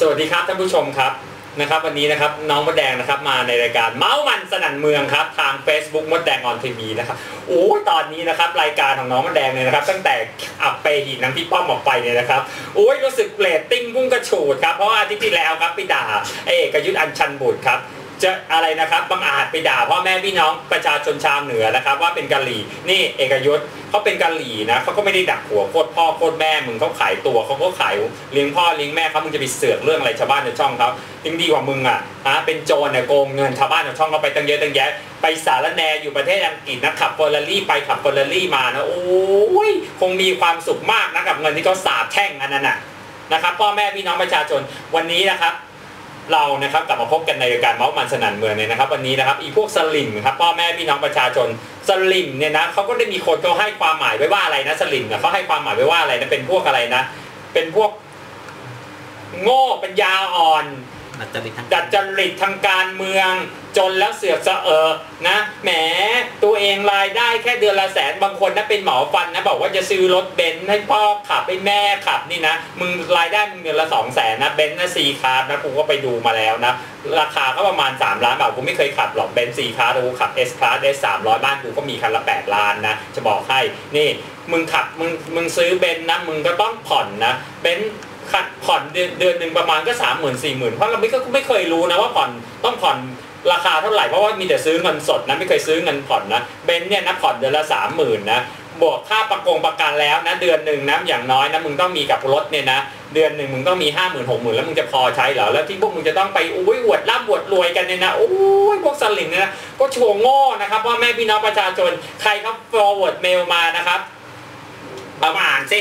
สวัสดีครับท่านผู้ชมครับนะครับ วันนี้นะครับน้องมดแดงนะครับมาในรายการเมาส์มันสนั่นเมืองครับ ทาง Facebook มดแดงออนทีวีนะครับโอ้ตอนนี้นะครับรายการของน้องมดแดงเนี่ยนะครับ ตั้งแต่อับไปหีน้ำพี่ป้อมออกไปเนี่ยนะครับโอ้ยรู้สึกเรตติ้งพุ่งกระฉูดครับเพราะว่าอาทิตย์ที่แล้วครับไปด่าไอ้เอกยุทธอัญชันบุตรครับ จะอะไรนะครับบางอาจไปด่าพ่อแม่พี่น้องประชาชนชาวเหนือนะครับ ว่าเป็นกะหรี่นี่เอกยุทธเขาเป็นกะหรี่นะเขาก็ไม่ได้ดักหัวโคตรพ่อโคตรแม่มึงเขาขายตัวเขาก็ขายเลี้ยงพ่อเลี้ยงแม่เขามึงจะไปเสือกเรื่องอะไรชาวบ้านในช่องเขายิ่งดีกว่ามึงอะฮะเป็นโจรเนี่ยโกงเงินชาวบ้านในช่องเขาไปตั้งเยอะตั้งแยะไปสารแนอยู่ประเทศอังกฤษนะขับเฟอร์รารี่ไปขับเฟอร์รารี่มานะโอ้ยคงมีความสุขมากนะกับเงินที่เขาสาบแช่งอันนั้นน่ะนะครับพ่อแม่พี่น้องประชาชนวันนี้นะครับ เรานะครับกลับมาพบกันในรายการเมาส์มันสนั่นเมืองเนี่ยนะครับ วันนี้นะครับอีพวกสลิมครับพ่อแม่พี่น้องประชาชนสลิมเนี่ยนะเขาก็ได้มีคนเขาให้ความหมายไว้ว่าอะไรนะสลิมนะเขาให้ความหมายไว้ว่าอะไรนะเป็นพวกอะไรนะ เป็นพวก โง่เป็นยาอ่อนดัดจริตทางดัดจริตทางการเมือง จนแล้วเสือกสะเออนะแหมตัวเองรายได้แค่เดือนละแสนบางคนนะเป็นหมอฟันนะบอกว่าจะซื้อรถเบนซ์ให้พ่อขับให้แม่ขับนี่นะมึงรายได้มึงเดือนละสองแสนนะเบนซ์นะซีคาร์นะกูก็ไปดูมาแล้วนะราคาก็ประมาณ 3 ล้านบาทกูไม่เคยขับหรอกเบนซ์ซีคาร์กูขับเอสคลาสเอสสามร้อยบ้านกูก็มีคันละ 8 ล้านนะจะบอกให้นี่มึงขับมึงมึงซื้อเบนซ์นะมึงก็ต้องผ่อนนะเบนซ์ขัดผ่อนเดือนเดือนหนึ่งประมาณก็สามหมื่นสี่หมื่นเพราะเราไม่ก็ไม่เคยรู้นะว่าผ่อนต้องผ่อน ราคาเท่าไหร่เพราะว่ามีแต่ซื้อเงินสดนะไม่เคยซื้อเงินผ่อนนะเบนซ์เนี่ยนะผ่อนเดือนละสามหมื่นนะบวกค่าประกงประกันแล้วนะเดือนหนึ่งนะอย่างน้อยนะมึงต้องมีกับรถเนี่ยนะเดือนหนึ่งมึงต้องมีห้าหมื่นหกหมื่นแล้วมึงจะพอใช้เหรอแล้วที่พวกมึงจะต้องไปอุ้ยอวดร่ำอวดรวยกันเนี่ยนะโอ้ยพวกสลิมเนี่ยนะก็โชว์โง่นะครับว่าแม่พี่น้องประชาชนใครครับ forward mail มานะครับเอามาอ่านสิ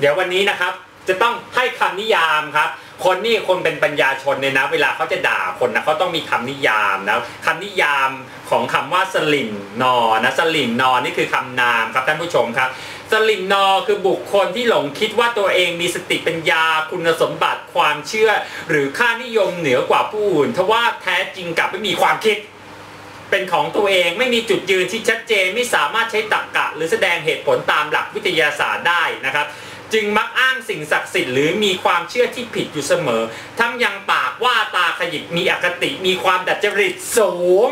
เดี๋ยววันนี้นะครับ จะต้องให้คำนิยามครับ คนนี่คนเป็นปัญญาชนเนี่ยนะ เวลาเขาจะด่าคนนะเขาต้องมีคำนิยามนะคำนิยามของคำว่าสลิมนอนะสลิมนอนี่คือคำนามครับท่านผู้ชมครับสลิมนอคือบุคคลที่หลงคิดว่าตัวเองมีสติปัญญาคุณสมบัติความเชื่อ หรือค่านิยมเหนือกว่าผู้อื่นทว่าแท้จริงกลับไม่มีความคิด เป็นของตัวเองไม่มีจุดยืนที่ชัดเจนไม่สามารถใช้ตรรกะ หรือแสดงเหตุผลตามหลักวิทยาศาสตร์ได้นะครับ จึงมักอ้างสิ่งศักดิ์สิทธิ์หรือมีความเชื่อที่ผิดอยู่เสมอ ทั้งยังปากว่าตาขยิบมีอคติมีความดัดจริตสูง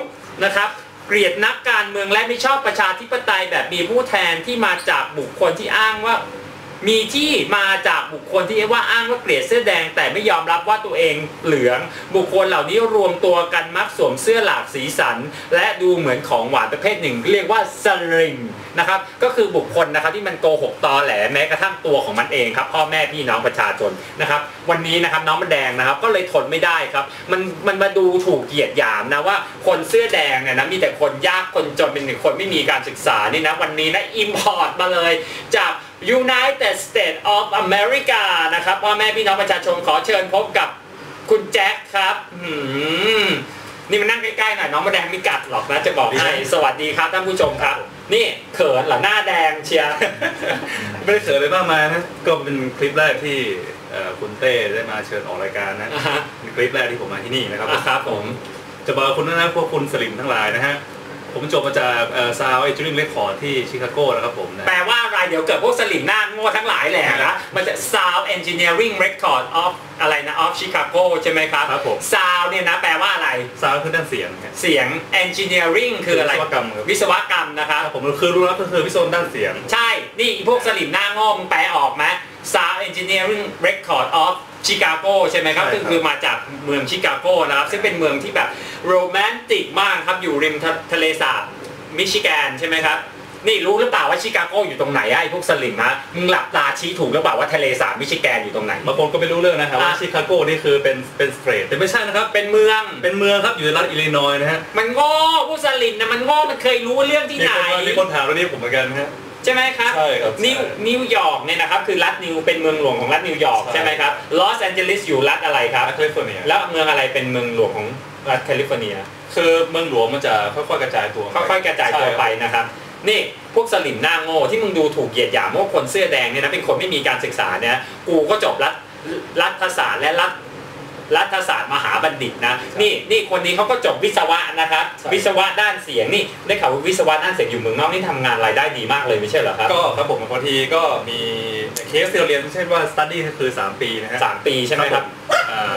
นะครับเกลียดนักการเมืองและไม่ชอบประชาธิปไตยแบบมีผู้แทนที่มาจากบุคคลที่อ้างว่า มีที่มาจากบุคคลที่เรียกว่าอ้างว่าเกลียดเสื้อแดง แต่ไม่ยอมรับว่าตัวเองเหลือง บุคคลเหล่านี้รวมตัวกันมักสวมเสื้อหลากสีสัน และดูเหมือนของหวานประเภทหนึ่ง เรียกว่าสลิงนะครับก็คือบุคคลนะครับที่มันโกหกตอแหลแม้กระทั่งตัวของมันเองครับพ่อแม่พี่น้องประชาชนนะครับ วันนี้นะครับน้องมันแดงนะครับ ก็เลยทนไม่ได้ครับ มันมันมาดูถูกเหยียดหยามนะว่าคนเสื้อแดงเนี่ยนะมีแต่คนยากคนจนเป็นคนไม่มีการศึกษานี่นะวันนี้นะอิมพอร์ตมาเลยจาก United States of America นะครับพ่อแม่พี่น้องประชาชนขอเชิญพบกับคุณแจ็คครับหืมนี่มันนั่งใกล้ๆหน่อยน้องมาแดงไม่กัดหรอกนะจะบอกให้สวัสดีครับท่านผู้ชมครับ นี่เขินเหรอหน้าแดงเชียร์ไม่ได้เขินเลยมากมายนะก็เป็นคลิปแรกที่เอ่อคุณเต้ได้มาเชิญออกรายการนะอ่าฮะเป็นคลิปแรกที่ผมมาที่นี่นะครับอะครับผมจะบอกคุณนะพวกคุณสลิมทั้งหลายนะฮะ ผมจบมาจากซาวเอจูริงเรคคอร์ดที่ชิคาโกนะครับผมนะแปลว่าอะไรเดี๋ยวเกิดพวกสลิมหน้าโง่ทั้งหลายแหละนะมันจะ Sound Engineering Record of อะไรนะ of Chicago ใช่ไหมครับครับผม Sound เนี่ยนะแปลว่าอะไรซาวคือด้านเสียงครับเสียง Engineering คืออะไร วิศวกรรมครับวิศวกรรมนะครับผมคือรู้แล้วก็คือวิศวกรรมด้านเสียง ใช่ นี่พวกสลิมหน้าโง่มึงแปลออกไหม Sound Engineering Record of Chicago ใช่ไหมครับ ใช่ครับคือคือมาจากเมืองชิคาโกนะครับ ซึ่งเป็นเมืองที่แบบโรแมนติกมากครับ อยู่ริมทะทะเลสาบมิชิแกนใช่ไหมครับ นี่รู้หรือเปล่าว่าชิคาโกอยู่ตรงไหนอะไอ้พวกสลิมฮะ มึงหลับตาชี้ถูกหรือเปล่าว่าทะเลสาบมิชิแกนอยู่ตรงไหน บางคนก็ไม่รู้เรื่องนะครับว่าอะ ชิคาโกนี่คือเป็นเป็นสเตรทแต่ไม่ใช่นะครับ เป็นเมือง เป็นเมืองครับอยู่ในรัฐอิลลินอยส์นะฮะมันโง่พวกสลิมนะมันโง่มันเคยรู้เรื่องที่มีไหน คนมามีคนถามเรื่องนี้ผมเหมือนกันนะฮะ ใช่ไหมครับใช่ครับนิวใช่นิวยอร์กเนี่ยนะครับคือรัฐนิวเป็นเมืองหลวงของรัฐนิวยอร์กใช่ใช่ไหมครับลอสแอนเจลิสอยู่รัฐอะไรครับรัฐแคลิฟอร์เนียแล้วเมืองอะไรเป็นเมืองหลวงของรัฐแคลิฟอร์เนียคือเมืองหลวงมันจะค่อยๆกระจายตัวค่อยๆกระจายตัวไปนะครับนี่พวกสลิมหน้าโง่ที่มึงดูถูกเหยียดหยามว่าคนเสื้อแดงเนี่ยนะเป็นคนไม่มีการศึกษาเนี่ยกูก็จบรัฐรัฐศาสตร์และรัฐ รัฐศาสตร์มหาบัณฑิตนะนี่นี่คนนี้เขาก็จบวิศวะนะครับใช่วิศวะด้านเสียงนี่ได้ข่าวว่าวิศวะด้านเสียงอยู่เมืองนอกนี่ทำงานรายได้ดีมากเลยไม่ใช่เหรอครับก็ครับผมบางทีก็มีเคสที่เราเรียนเช่นว่า study ก็คือ 3 ปีนะฮะสามปีใช่ไหมครับอ่า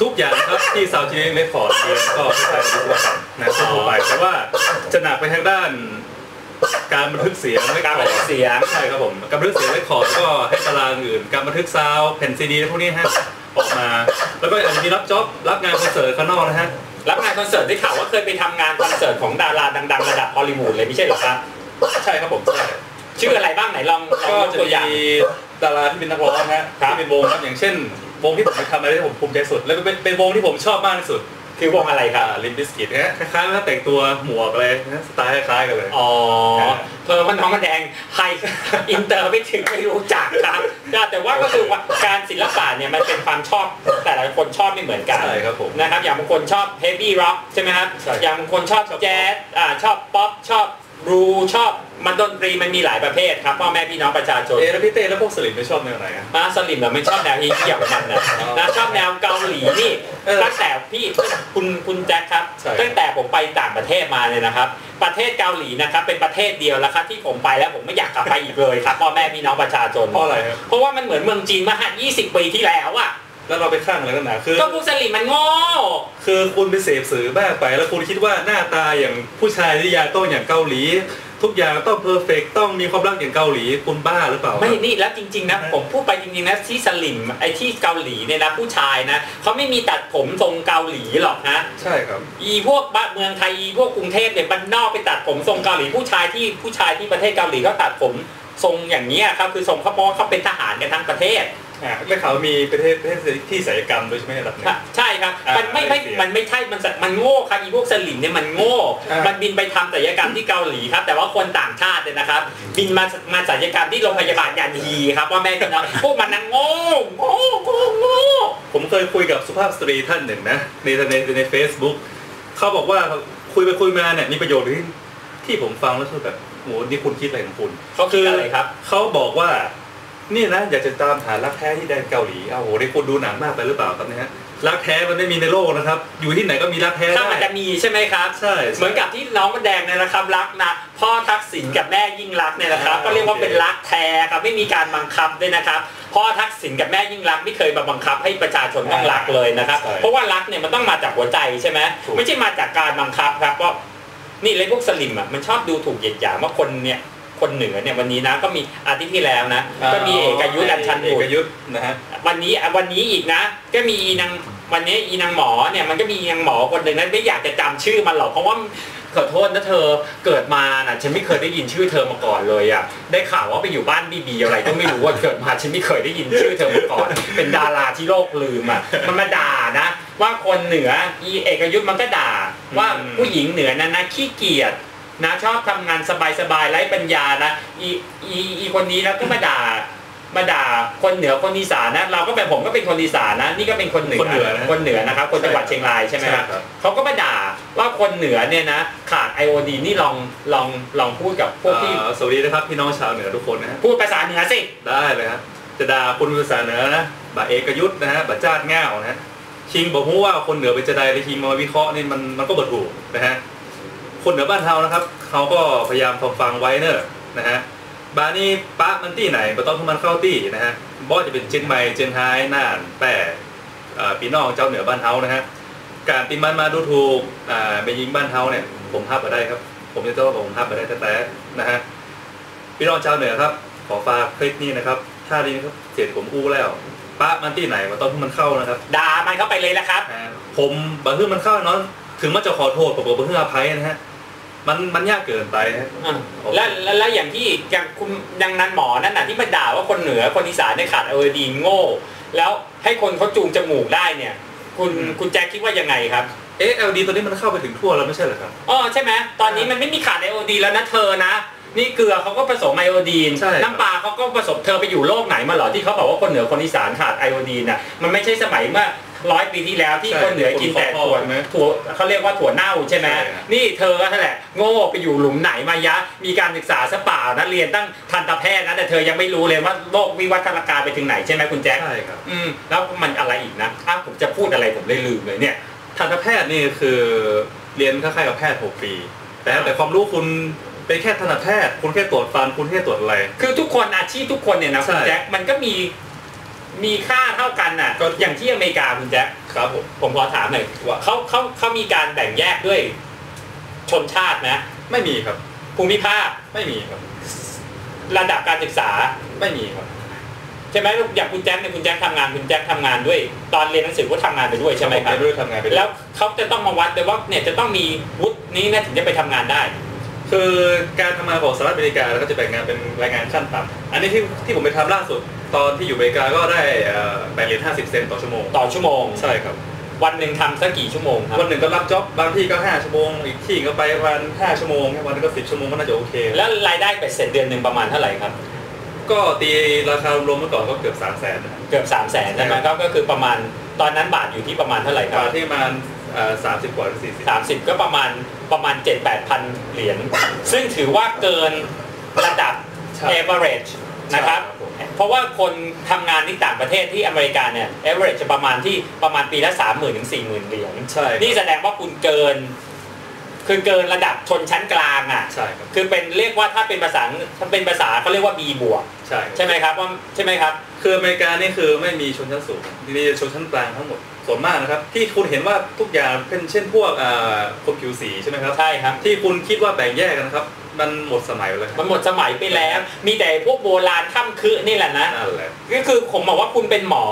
ทุกอย่างครับที่ Sound Engineering Record เรียนก็คล้ายๆวิศวกรรมนะทั่วไปแต่ว่าจะหนักไปทางด้านการบันทึกเสียงการบันทึกเสียงใช่ครับผมการบันทึกเสียงเรคคอร์ดก็ให้ตารางอื่น การบันทึกซาวด์แผ่นซีดีพวกนี้ฮะ ออกมา แล้วก็อาจจะมีรับจ็อบรับงานคอนเสิร์ตข้างนอกนะฮะรับงานคอนเสิร์ตได้ข่าวว่าเคยไปทำงานคอนเสิร์ตของดาราดังๆระดับฮอลลีวูดเลยไม่ใช่เหรอครับใช่ครับผมใช่ชื่ออะไรบ้างไหนลองลองก็ยจะตัวอย่าง มีดาราที่เป็นนักร้องนะฮะครับ ที่เป็นวงครับอย่างเช่น วงที่ผมไปทำอะไรที่ผมภูมิใจสุด แล้วเป็นเป็นวงที่ผมชอบมากที่สุด คือวงอะไรครับอ่าลิมบิสกิตฮะคล้ายๆว่าแต่งตัวหมวกอะไรนะสไตล์คล้ายๆกันเลย อ๋อเพอมันน้องมันแดงไฮอินเตอร์ไม่ถึงไม่รู้จักครับแต่ว่าก็คือว่าการศิลปะเนี่ยมันเป็นความชอบแต่ละคนชอบไม่เหมือนกันใช่ครับผมนะครับอย่างบางคนชอบเฮฟวี่ร็อกใช่ไหมครับใช่อย่างบางคนชอบแจ๊สอ่าชอบป๊อปชอบ รูชอบมันดนตรีมันมีหลายประเภทครับพ่อแม่พี่น้องประชาชนเอะแล้วพี่เต้แล้วพวกสลิมไม่ชอบแนวไหนอะมาสลิมเราไม่ชอบแนวฮีเหี่ยวมันนะอ๋อนะชอบแนวเกาหลีนี่เออตั้งแต่พี่คุณคุณแจ็คครับใช่ตั้งแต่ผมไปต่างประเทศมาเนี่ยนะครับ ประเทศเกาหลีนะครับเป็นประเทศเดียวแล้วครับที่ผมไปแล้วผมไม่อยากกลับไปอีกเลยครับพ่อแม่พี่น้องประชาชนเพราะอะไรครับเพราะว่ามันเหมือนเมืองจีนมาห้า20 ปีที่แล้วอะ แล้วเราไปข้างอะไรกันหนาคือ ก็พวกสลิมมันโง่ คือคุณไปเสพสื่อบ้างไป แล้วคุณคิดว่าหน้าตาอย่างผู้ชายที่ยาต้องอย่างเกาหลี ทุกอย่างต้องเพอร์เฟกต้องมีความรักอย่างเกาหลีคุณบ้าหรือเปล่าไม่นี่แล้วจริงๆนะผมพูดไปจริงๆนะที่สลิมไอ้ที่เกาหลีเนี่ยนะผู้ชายนะเขาไม่มีตัดผมทรงเกาหลีหรอกนะใช่ครับ อีพวกบ้านเมืองไทยอีพวกกรุงเทพเนี่ยบ้านนอกไปตัดผมทรงเกาหลีผู้ชายที่ผู้ชายที่ประเทศเกาหลีเขาตัดผมทรงอย่างนี้ยครับคือทรงเขาบอกว่าเขาเป็นทหารกันทั้งประเทศ อ่าได้ข่าวว่ามีประเทศประเทศที่ศัลยกรรมด้วยใช่ไหมระดับหนึง ใช่ครับ อ่ามันไม่ไม่ไอเสียมันไม่ใช่ มันสมันโง่ครับอีพวกสลิมเนี่ยมันโง่ อ่ามั มันบินไปทำศัลยกรรมที่เกาหลีครับ แต่ว่าคนต่างชาติเนี่ยนะครับ บินมามาศัลยกรรมที่โรงพยาบาลยานฮีครับว่าแม่พี่น้องพวกมันนั่งโง่โง่โง่โง่ ผมเคยคุยกับสุภาพสตรีท่านหนึ่งนะในในในเฟซบุ๊กเขาบอกว่าคุยไปคุยมาเนี่ยมีประโยชน์ที่ที่ผมฟังแล้วคือแบบโหนี่คุณคิดอะไรของคุณเขาคืออะไรครับ เขาบอกว่า นี่นะอยากจะตามหารักแท้ที่แดนเกาหลีอ้าวโหนี่คุณดูหนังมากไปหรือเปล่าครับเนี่ยฮะรักแท้มันไม่มีในโลกนะครับ อยู่ที่ไหนก็มีรักแท้ถ้าได้มันจะมีใช่ไหมครับ ใช่ เหมือนกับที่น้องมันแดงเนี่ยนะครับ รักนะพ่อทักษิณกับแม่ยิ่งรักษณ์เนี่ยนะครับอ่าก็เรียกว่าเป็นรักแท้ครับไม่มีการบังคับด้วยนะครับพ่อทักษิณกับแม่ยิ่งรักษณ์ไม่เคยมาบังคับให้ประชาชนต้องรักเลยนะครับใช่เพราะว่ารักเนี่ยมันต้องมาจากหัวใจใช่ไหมถูกไม่ใช่มาจากการบังคับครับก็นี่เลยพวกสลิมอะมันชอบดูถูกเหยียดหยามว่าคนเนี่ย คนเหนือเนี่ยวันนี้นะก็มีอาทิตย์ที่แล้วนะ ก็มีเอกยุทธ์อัญชันเอบุตกรยุทธ์นะฮะวันนี้วันนี้อีกนะ ก็มีอีนางวันนี้อีนางหมอเนี่ยมันก็มีอีนางหมอคนหนึ่งนั้นไม่อยากจะจำชื่อมันหรอกเพราะว่าขอโทษนะเธอเกิดมาน่ะฉันไม่เคยได้ยินชื่อเธอมาก่อนเลยอะได้ข่าวว่าไปอยู่บ้านบีบีอะไรก็ไม่รู้ว่าเกิดมาฉันไม่เคยได้ยินชื่อเธอมาก่อน เป็นดาราที่โลกลืมอะมันมาด่านะ ว่าคนเหนืออีเอกยุทธ์มันก็ด่าว่าอืมผู้หญิงเหนือนั้นนะขี้เกียจ นะชอบทำงานสบายๆไร้ปัญญานะอีอีอีคนนี้แล้วก็มาด่ามาด่าคนเหนือคนอีสานนะเราก็เป็นผมก็เป็นคนอีสานนะนี่ก็เป็นคนเหนือคนเหนือนะคนเหนือนะครับคนจังหวัดเชียงรายใช่ไหมครับใช่ครับเขาก็มาด่าว่าคนเหนือเนี่ยนะขาดไอโอดีนี่ลองลองลองพูดกับพวกที่อ่าสวัสดีนะครับพี่น้องชาวเหนือทุกคนนะฮะพูดภาษาเหนือสิได้เลยครับจะด่าคนภาษาเหนือนะบาเอกยุทธ์นะฮะบาจาดง่าวนะฮะคิงบอกฮู้ว่าคนเหนือเป็นจะใดเลยคิงมาวิเคราะห์นี่มันมันก็บถูกนะฮะ คนเหนือบ้านเฮานะครับเขาก็พยายามฟังฟังไว้เนอะนะฮะบานี่ปะมันที่ไหนบ่ต้องให้มันเข้าที่นะฮะบ่จะเป็นเชียงใหม่เชียงรายน่านแปร่อ่าพี่น้องเจ้าเหนือบ้านเฮานะฮะการตีมันมาดูถูกอ่าไปยิงบ้านเฮาเนี่ยผมห้ามมาได้ครับ ผมจะต้องบอกผมห้ามมาได้แต่ๆนะฮะพี่น้องชาวเหนือครับ ขอฝากคลิปนี้นะครับท่านี้นะครับเสียงผมอู้แล้วปะมันที่ไหนมันต้องให้มันเข้านะครับด่ามันเข้าไปเลยนะครับนะฮะผมบังเพื่อมันเข้าเนาะถึงมันจะขอโทษผมก็บังเพื่ออภัยนะฮะ มันมันยากเกินไปนะฮะ อะแล้วแล้วแล้วอย่างที่อย่างคุณดังนั้นหมอนั่นน่ะที่มาด่าว่าคนเหนือคนอีสานเนี่ยขาดไอโอดีนโง่ แล้วให้คนเขาจูงจมูกได้เนี่ย คุณคุณแจ็คคิดว่ายังไงครับเอ๊ะ LD ตัวนี้มันเข้าไปถึงทั่วแล้วไม่ใช่เหรอครับ อ๋อใช่ไหมตอนนี้มันไม่มีขาดไอโอดีนแล้วนะเธอนะ นี่เกลือเขาก็ผสมไอโอดีนใช่ครับ น้ำปลาเขาก็ผสมเธอไปอยู่โลกไหนมาเหรอที่เขาบอกว่าคนเหนือคนอีสานขาดไอโอดีนน่ะมันไม่ใช่สมัยเมื่อ ร้อยปีที่แล้วที่คนเหนือกินแต่ถั่วถั่วเขาเรียกว่าถั่วเน่าใช่ไหมใช่ครับนี่เธอก็นั่นแหละโง่ไปอยู่หลุมไหนมายะ มีการศึกษาซะเปล่านะเรียนตั้งทันตแพทย์นะแต่เธอยังไม่รู้เลยว่าโลกวิวัฒนาการไปถึงไหนใช่ไหมคุณแจ็คใช่ครับอืมแล้วมันอะไรอีกนะอ้าวผมจะพูดอะไรผมเลยลืมเลยเนี่ยทันตแพทย์นี่คือเรียนคล้ายๆกับแพทย์6ปี แต่แต่ความรู้คุณเป็นแค่ทันตแพทย์คุณแค่ตรวจฟันคุณแค่ตรวจอะไร คือทุกคนอาชีพทุกคนเนี่ยนะใช่คุณแจ็คมันก็มี มีค่าเท่ากันน่ะ ก็อย่างที่อเมริกาคุณแจ็คครับผมผมขอถามหน่อยว่าเขาเขาเขามีการแบ่งแยกด้วยชนชาตินะ ไม่มีครับ ภูมิภาคไม่มีครับ ระดับการศึกษาไม่มีครับใช่ไหมอย่างคุณแจ็คเนี่ยคุณแจ็คทำงานคุณแจ็คทำงานด้วย ตอนเรียนหนังสือก็ทำงานไปด้วยใช่ไหมครับไม่รู้ทำงานไปด้วยแล้วเขาจะต้องมาวัดเลยว่าเนี่ยจะต้องมีวุฒินี้นะถึงจะไปทำงานได้ คือการทำงานของสหรัฐอเมริกาแล้วก็จะแบ่งงานเป็นรายงานขั้นต่ำอันนี้ที่ที่ผมไปทำล่าสุด ตอนที่อยู่อเมริกาก็ได้เอ่อแบ่งเหรียญ50เซนต์ต่อชั่วโมง ต่อชั่วโมง ใช่ครับ วันหนึ่งทำสักกี่ชั่วโมงครับวันหนึ่งก็รับจ็อบบางที่ก็5ชั่วโมง อีกที่ก็ไปวัน5ชั่วโมง วันนึงก็10ชั่วโมงก็น่าจะโอเค แล้วรายได้เป็ดเสร็จเดือนหนึ่งประมาณเท่าไหร่ครับ ก็ตีราคารวมๆเมื่อก่อนก็เกือบ3 0 0แสนเกือบ3 0 0แสนใช่ไหมครับก็คือประมาณตอนนั้นบาทอยู่ที่ประมาณเท่าไหร่ครับบาทที่ประมาณสามสิบกว่าหรือสี่สิบ30ก็ประมาณประมาณ7 8พันเหรียญซึ่งถือว่าเกินระดับ average นะครับ เพราะว่าคนทำงานที่ต่างประเทศที่อเมริกาเนี่ย average จะประมาณที่ประมาณปีละ30,000ถึง40,000เหรียญใช่ครับนี่แสดงว่าคุณเกินคือเกินระดับชนชั้นกลางอะใช่ครับคือเป็นเรียกว่าถ้าเป็นภาษาถ้าเป็นภาษาเขาเรียกว่า B บวกใช่ใช่ไหมครับว่าใช่ไหมครับ คืออเมริกานี่คือไม่มีชนชั้นสูงมีชนชั้นกลางทั้งหมดส่วนมากนะครับ ที่คุณเห็นว่าทุกอย่างเป็นเช่นพวกอ่าคนผิวสีใช่ไหมครับใช่ครับ ที่คุณคิดว่าแบ่งแยกกันนะครับ มันหมดสมัยไปแล้วคมัรับนหมดสมัยไปแล้ว มีแต่พวกโบราณถ้ำคือนี่แหละนะนั่นแหละก็คือผมบอกว่าคุณเป็นหมอ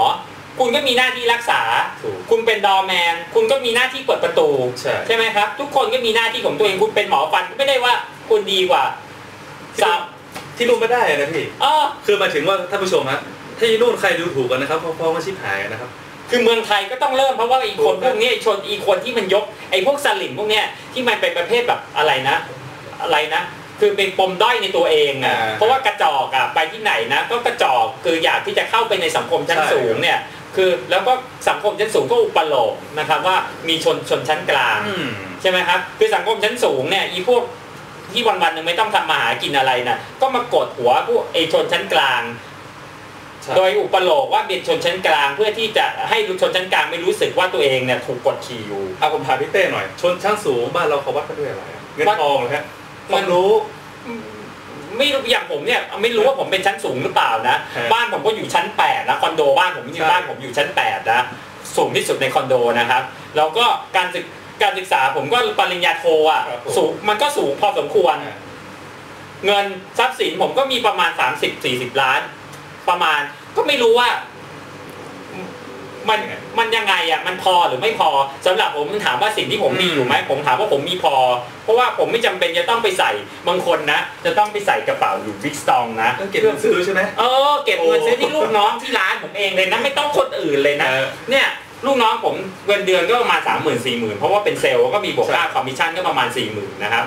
คุณก็มีหน้าที่รักษาถูกคุณเป็นดอร์แมน คุณก็มีหน้าที่เปิดประตูใช่ไหมครับ ทุกคนก็มีหน้าที่ของตัวเองคุณเป็นหมอฟันก็ไม่ได้ว่าคุณดีกว่าสาวที่รู้ไม่ได้นะพี่อ๋อคือหมายถึงว่าท่านผู้ชมฮะที่นู่นใครดูถูกกันนะครับเพราะเพราะว่าชิบหายนะครับคือเมืองไทยก็ต้องเริ่มเพราะว่าอีกคนพวกนี้ไอ้ชนอีกคนที่มันยกไอ้พวกสลิมพวกเนี้ยที่มันเป็นประเภทแบบอะไรนะ อะไรนะ คือเป็นปมด้อยในตัวเองอะอ่าเพราะว่ากระจอกอะไปที่ไหนนะ ก็กระจอกคืออยากที่จะเข้าไปในสังคมชั้นใช่สูงเนี่ยคือแล้วก็สังคมชั้นสูงก็อุปโลกนะครับว่ามีชนชนชั้นกลางอืมใช่ไหมครับคือสังคมชั้นสูงเนี่ยอีพวกที่วันวันๆหนึ่งไม่ต้องทำมาหากินอะไรนะก็มากดหัวพวกไอชนชั้นกลางใช่โดยอุปโลกว่าเป็นชนชั้นกลาง เพื่อที่จะให้ชนชั้นกลางไม่รู้สึกว่าตัวเองเนี่ยถูกกดขี่อยู่เอาผมถามพี่เต้หน่อย ชนชั้นสูงบ้านเราเขาวัดกันด้วยอะไรอะเงินวัดทองเหรอฮะ คเงิวานมรู้ไม่รู้อย่างผมเนี่ยไม่รู้ว่าผมเป็นชั้นสูงหรือเปล่านะฮะบ้านผมก็อยู่ชั้น8นะคอนโดบ้านผมใช่ที่บ้านผมอยู่ชั้น8นะสูงที่สุดในคอนโดนะครับแล้วก็การศึกการศึกษาผมก็ปริญญาโทอะครับผมสูงมันก็สูงพอสมควร เงินทรัพย์สินผมก็มีประมาณ 30-40 ล้าน ประมาณก็ไม่รู้ว่า มันมันยังไงอะมันพอหรือไม่พอสำหรับผมถามว่าสิ่งที่ผมมีอยู่ไหมผมถามว่าผมมีพอ เพราะว่าผมไม่จำเป็นจะต้องไปใส่บางคนนะ จะต้องไปใส่กระเป๋าอยู่บิ๊กสตองนะต้องเก็บเงินซื้อใช่ไหมเออเก็บเงินซื้อที่ลูกน้องที่ร้านผมเองเลยนะไม่ต้องคนอื่นเลยนะเออเนี่ยลูกน้องผมเงินเดือนก็ประมาณสามหมื่นสี่หมื่นเพราะว่าเป็นเซลล์ก็มีบวกค่าคอมมิชชั่นก็ประมาณสี่หมื่นนะครับ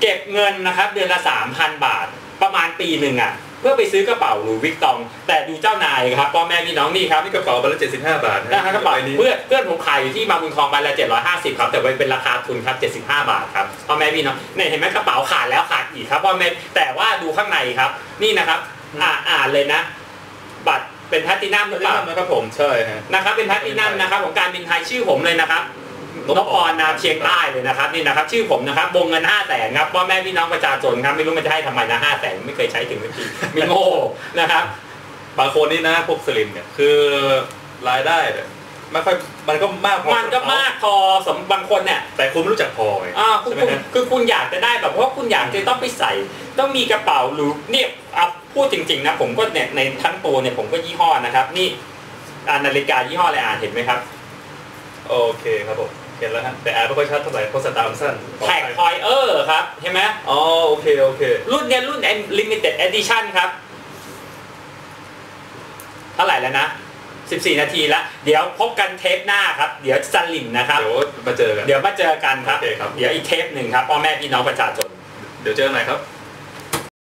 เก็บเงินนะครับเดือนละสามพันบาทประมาณปีหนึ่งอะ เพื่อไปซื้อกระเป๋าหรือวิกตอง แต่ดูเจ้านายครับพ่อแม่พี่น้องนี่ครับนี่กระเป๋าใบละ75 บาทนะครับกระเป๋าใบนี้เพื่อนเพื่อนผมขายอยู่ที่บางบุญคลองใบละ750ครับแต่เป็นราคาทุนครับ 75 บาทครับพ่อแม่พี่น้องเนี่ยเห็นไหมกระเป๋าขาดแล้วขาดอีกครับพ่อแม่แต่ว่าดูข้างในครับ นี่นะครับอ่าอ่านเลยนะ บัตรเป็นแพลตตินัมหรือเปล่านะครับผมใช่ฮะนะครับเป็นแพลตตินัมนะครับของการบินไทยชื่อผมเลยนะครับ นนพพพพรรนามเชียงใต้เลยนะครับนี่นะครับ ชื่อผมนะครับวงเงิน5้าแสนครับพ่อแม่พี่น้องประชาชนครับไม่รู้มันจะให้ทำไมนะห้าแสนไม่เคยใช้ถึงสักทีมีโง่นะครับบางคนนี่นะพวกสลิมเนี่ยคือรายได้เนี่ยไม่ค่อยมันก็มากพอมันก็มากพอสมบางคนเนี่ยแต่คุณไม่รู้จักพอไงอ่าคุณใช่ไหมคุณฮะคือคุณอยากจะได้แบบเพราะคุณอยากจะต้องไปใส่ ต้องมีกระเป๋าหรือเนี่ยเอาพูดจริงๆนะผมก็เนี่ยในทั้งตัวเนี่ยผมก็ยี่ห้อนะครับ นี่อ่านาฬิกายี่ห้ออะไรอ่านเห็นไหมครับ โอเคครับผม เห็นแล้วฮะแต่อ่านไม่ค่อยชัดเท่าไหร่เพราะสตาร์มสั้นแท็กคอยเออร์ครับเห็นไหมอ๋อโอเคโอเครุ่นเนี้ยรุ่น limited edition ครับ เท่าไหร่แล้วนะ 14 นาทีแล้วเดี๋ยวพบกันเทปหน้าครับ เดี๋ยวสลิมนะครับ เดี๋ยวมาเจอกันเดี๋ยวมาเจอกันครับ โอเคครับ เดี๋ยวอีกเทปหนึ่งครับพ่อแม่พี่น้องประชาชน เดี๋ยวเจอกันใหม่ครับ